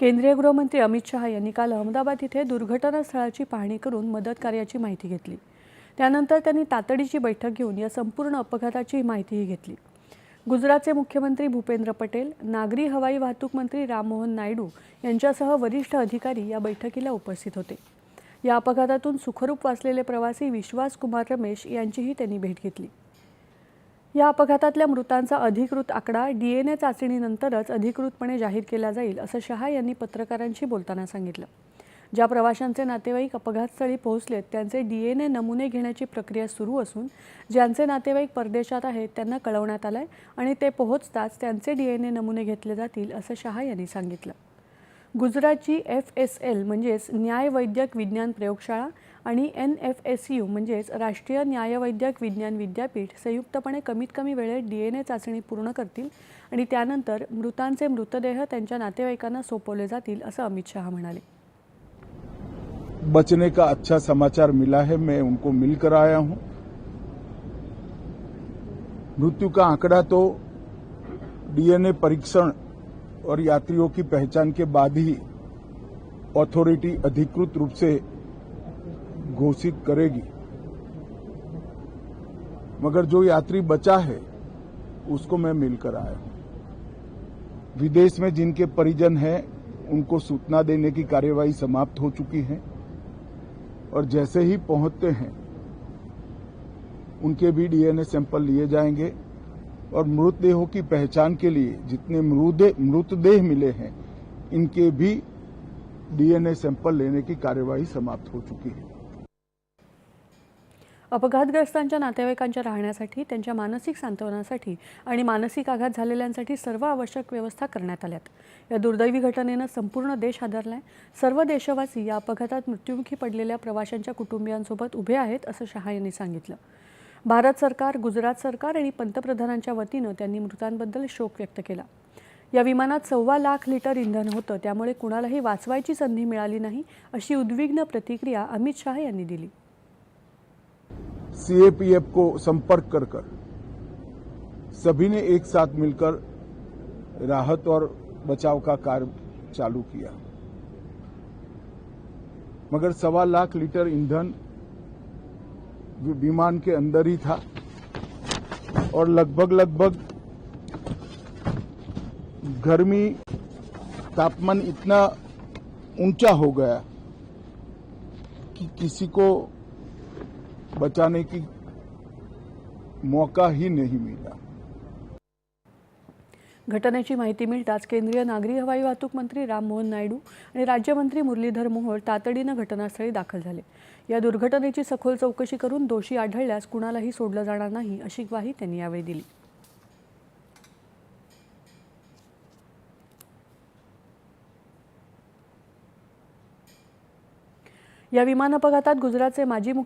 केंद्रीय गृहमंत्री अमित शहा यांनी काल अहमदाबाद इथे दुर्घटनास्थळाची पाहणी करून मदत कार्याची माहिती घेतली. त्यानंतर त्यांनी तातडीची बैठक घेऊन या संपूर्ण अपघाताची माहितीही घेतली. गुजरातचे मुख्यमंत्री भूपेंद्र पटेल नागरी हवाई वाहतूक मंत्री राममोहन नायडू यांच्यासह वरिष्ठ अधिकारी या बैठकीला उपस्थित होते. या अपघातातून सुखरूप वाचलेले प्रवासी विश्वास कुमार रमेश यांचीही त्यांनी भेट घेतली. या अपघातातल्या मृतांचा अधिकृत आकडा डीएनए चाचणीनंतरच अधिकृतपणे जाहीर केला जाईल असं शहा यांनी पत्रकारांशी बोलताना सांगितलं. ज्या प्रवाशांचे नातेवाईक अपघातस्थळी पोहोचलेत त्यांचे डीएनए नमुने घेण्याची प्रक्रिया सुरू असून ज्यांचे नातेवाईक परदेशात आहेत त्यांना कळवण्यात आलं आहे आणि ते पोहोचताच त्यांचे डीएनए नमुने घेतले जातील असं शहा यांनी सांगितलं. गुजरातची एफ एस एल म्हणजेच न्याय वैद्यक विज्ञान प्रयोगशाळा आणि एन एफ एस यू म्हणजेच राष्ट्रीय न्यायवैद्यक विज्ञान विद्यापीठ संयुक्तपणे कमीत कमी वेळेत डी एन ए चाचणी पूर्ण करतील आणि त्यानंतर मृतांचे मृतदेह त्यांच्या नातेवाईकांना सोपवले जातील असं अमित शहा म्हणाले. बचने का अच्छा समाचार मिला है मैं उनको मिलकर आया हूं। मृत्यु का आंकड़ा तो डीएनए परीक्षण और यात्रियों की पहचान के बाद ही अथॉरिटी अधिकृत रूप से घोषित करेगी। मगर जो यात्री बचा है, उसको मैं मिलकर आया हूँ। विदेश में जिनके परिजन हैं, उनको सूचना देने की कार्यवाही समाप्त हो चुकी है। और जैसे ही पहुँचते हैं, उनके भी डीएनए सैंपल लिए जाएँगे। और मृतदेहों की पहचान के लिए जितने मृतदेह मिले हैं, इनके भी डीएनए सैंपल लेने की कार्यवाही समाप्त हो चुकी है। अपघातग्रस्तांच्या नातेवाईकांच्या राहण्यासाठी त्यांच्या मानसिक सांत्वनासाठी आणि मानसिक आघात झालेल्यांसाठी सर्व आवश्यक व्यवस्था करण्यात आल्यात. या दुर्दैवी घटनेनं संपूर्ण देश हादरलाय. सर्व देशवासी या अपघातात मृत्युमुखी पडलेल्या प्रवाशांच्या कुटुंबियांसोबत उभे आहेत असं शहा यांनी सांगितलं. भारत सरकार गुजरात सरकार आणि पंतप्रधानांच्या वतीनं त्यांनी मृतांबद्दल शोक व्यक्त केला. या विमानात सव्वा लाख लिटर इंधन होतं त्यामुळे कुणालाही वाचवायची संधी मिळाली नाही अशी उद्विग्न प्रतिक्रिया अमित शहा यांनी दिली. सीएपीएफ को संपर्क कर कर सभी ने एक साथ मिलकर राहत और बचाव का कार्य चालू किया। मगर सवा लाख लीटर ईंधन विमान के अंदर ही था और लगभग लगभग गर्मी तापमान इतना ऊँचा हो गया कि किसी को बचाने की मौका ही नहीं मिला। घटनेची माहिती मिळताच केंद्रीय नागरी हवाई वाहतूक मंत्री राममोहन नायडू आणि राज्यमंत्री मुरलीधर मोहोळ तातडीनं घटनास्थळी दाखल झाले. या दुर्घटनेची सखोल चौकशी करून दोषी आढळल्यास कुणालाही सोडलं जाणार नाही अशी ग्वाही त्यांनी यावेळी दिली. या विमान अपघातात गुजरातचे माजी मुख्य